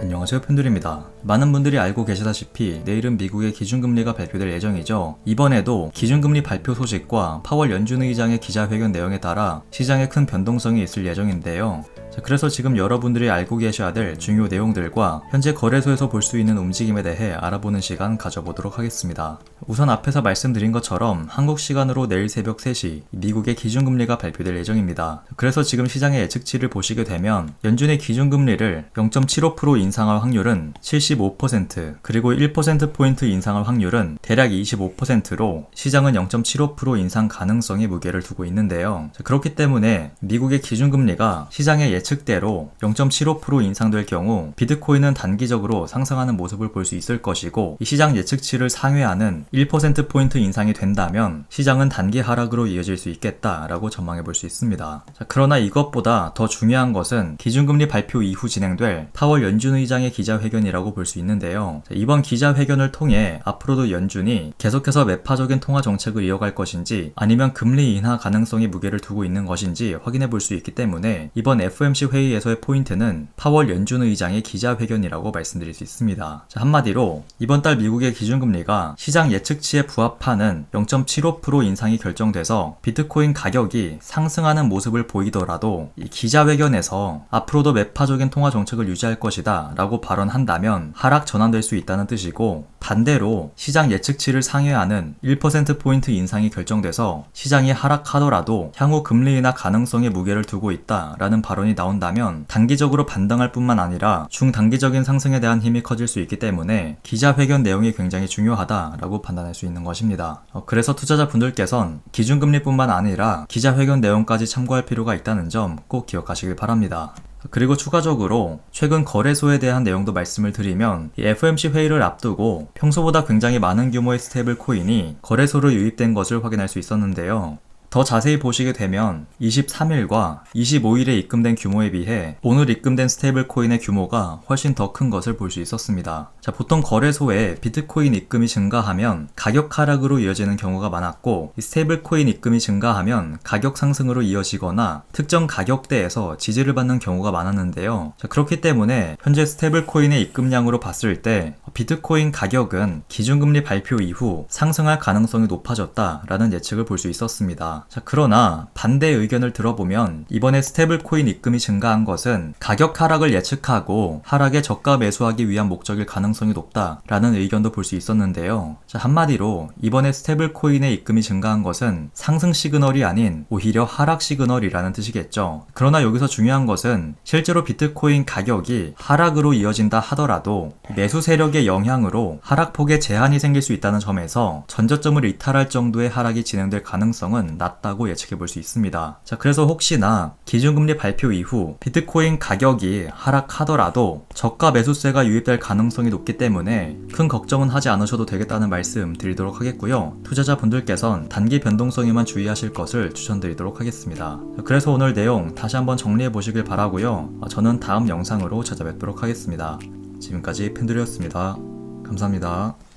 안녕하세요 팬들입니다. 많은 분들이 알고 계시다시피 내일은 미국의 기준금리가 발표될 예정이죠. 이번에도 기준금리 발표 소식과 파월 연준 의장의 기자회견 내용에 따라 시장에 큰 변동성이 있을 예정인데요. 자, 그래서 지금 여러분들이 알고 계셔야 될 중요 내용들과 현재 거래소에서 볼 수 있는 움직임에 대해 알아보는 시간 가져보도록 하겠습니다. 우선 앞에서 말씀드린 것처럼 한국 시간으로 내일 새벽 3시 미국의 기준금리가 발표될 예정입니다. 그래서 지금 시장의 예측치를 보시게 되면 연준의 기준금리를 0.75% 인상할 확률은 75% 그리고 1%포인트 인상할 확률은 대략 25%로 시장은 0.75% 인상 가능성에 무게를 두고 있는데요. 자, 그렇기 때문에 미국의 기준금리가 시장의 예측대로 0.75% 인상될 경우 비트코인은 단기적으로 상승하는 모습을 볼 수 있을 것이고 이 시장 예측치를 상회하는 1%포인트 인상이 된다면 시장은 단기 하락으로 이어질 수 있겠다라고 전망해 볼 수 있습니다. 자, 그러나 이것보다 더 중요한 것은 기준금리 발표 이후 진행될 파월 연준 의장의 기자회견이라고 볼 수 있는데요. 자, 이번 기자회견을 통해 앞으로도 연준이 계속해서 매파적인 통화 정책을 이어갈 것인지 아니면 금리 인하 가능성에 무게를 두고 있는 것인지 확인해 볼 수 있기 때문에 이번 FOMC 회의에서의 포인트는 파월 연준 의장의 기자회견이라고 말씀드릴 수 있습니다. 자, 한마디로 이번 달 미국의 기준금리가 시장 예측치에 부합하는 0.75% 인상이 결정돼서 비트코인 가격이 상승하는 모습을 보이더라도 이 기자회견에서 앞으로도 매파적인 통화 정책을 유지할 것이다 라고 발언한다면 하락 전환될 수 있다는 뜻이고 반대로 시장 예측치를 상회하는 1%포인트 인상이 결정돼서 시장이 하락하더라도 향후 금리 인하 가능성에 무게를 두고 있다라는 발언이 나온다면 단기적으로 반등할 뿐만 아니라 중단기적인 상승에 대한 힘이 커질 수 있기 때문에 기자회견 내용이 굉장히 중요하다라고 판단할 수 있는 것입니다. 어, 그래서 투자자분들께선 기준금리뿐만 아니라 기자회견 내용까지 참고할 필요가 있다는 점 꼭 기억하시길 바랍니다. 그리고 추가적으로 최근 거래소에 대한 내용도 말씀을 드리면 이 FOMC 회의를 앞두고 평소보다 굉장히 많은 규모의 스테이블 코인이 거래소로 유입된 것을 확인할 수 있었는데요. 더 자세히 보시게 되면 23일과 25일에 입금된 규모에 비해 오늘 입금된 스테이블 코인의 규모가 훨씬 더 큰 것을 볼 수 있었습니다. 자, 보통 거래소에 비트코인 입금이 증가하면 가격 하락으로 이어지는 경우가 많았고 이 스테이블 코인 입금이 증가하면 가격 상승으로 이어지거나 특정 가격대에서 지지를 받는 경우가 많았는데요. 자, 그렇기 때문에 현재 스테이블 코인의 입금량으로 봤을 때 비트코인 가격은 기준금리 발표 이후 상승할 가능성이 높아졌다라는 예측을 볼 수 있었습니다. 자, 그러나 반대 의견을 들어보면 이번에 스테이블 코인 입금이 증가한 것은 가격 하락을 예측하고 하락에 저가 매수하기 위한 목적일 가능성이 높다라는 의견도 볼 수 있었는데요. 자, 한마디로 이번에 스테이블 코인의 입금이 증가한 것은 상승 시그널이 아닌 오히려 하락 시그널이라는 뜻이겠죠. 그러나 여기서 중요한 것은 실제로 비트코인 가격이 하락으로 이어진다 하더라도 매수 세력의 영향으로 하락폭에 제한이 생길 수 있다는 점에서 전저점을 이탈할 정도의 하락이 진행될 가능성은 낮 다고 예측해 볼 수 있습니다. 자, 그래서 혹시나 기준금리 발표 이후 비트코인 가격이 하락하더라도 저가 매수세가 유입될 가능성이 높기 때문에 큰 걱정은 하지 않으셔도 되겠다는 말씀 드리도록 하겠고요. 투자자분들께선 단기 변동성에만 주의하실 것을 추천드리도록 하겠습니다. 자, 그래서 오늘 내용 다시 한번 정리해 보시길 바라고요. 아, 저는 다음 영상으로 찾아뵙도록 하겠습니다. 지금까지 팬들이었습니다. 감사합니다.